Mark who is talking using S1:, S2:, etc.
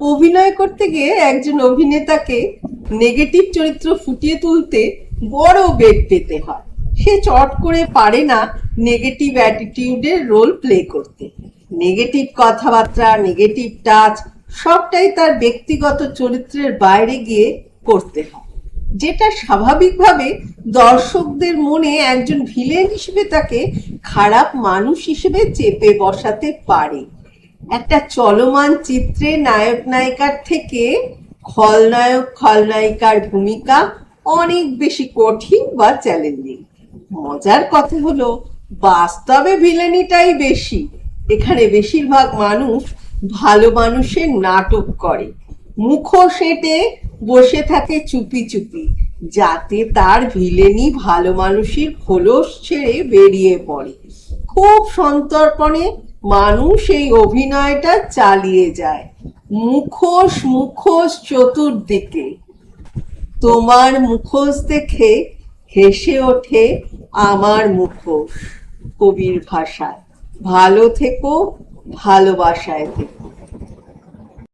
S1: অভিনয় করতে গিয়ে একজন অভিনেতাকে নেগেটিভ চরিত্র ফুটিয়ে তুলতে বড় বেগ পেতে হয়। সে চট করে পারে না নেগেটিভ অ্যাটিটিউডের রোল প্লে করতে। নেগেটিভ কথাবার্তা নেগেটিভ টাচ সবটাই তার ব্যক্তিগত চরিত্রের বাইরে গিয়ে করতে হয়। যেটা স্বাভাবিকভাবে দর্শকদের মনে একজন ভিলেন হিসেবে তাকে খারাপ মানুষ হিসেবে চেপে বসাতে পারে। একটা চলমান চিত্রে নায়ক নায়িকার থেকে খলনায়ক খলনায়িকার ভূমিকা অনেক বেশি কঠিন বা চ্যালেঞ্জিং মজার কথা হলো, বাস্তবে ভিলেনিটাই বেশি। এখানে বেশিরভাগ মানুষ ভালো মানুষের নাটক করে। মুখোশ এঁটে বসে থাকে চুপি চুপি, যাতে তার ভিলেনি ভালো মানুষের খোলস ছেড়ে বেরিয়ে পড়ে। খুব সন্তর্পণে মানুষ এই অভিনয়টা চালিয়ে যায়। মুখোশ মুখোশ চতুর্দিকে। তোমার মুখোশ দেখে হেসে ওঠে আমার মুখোশ কবির ভাষায়। ভালো থেকো, ভালোবাসায় থেকো।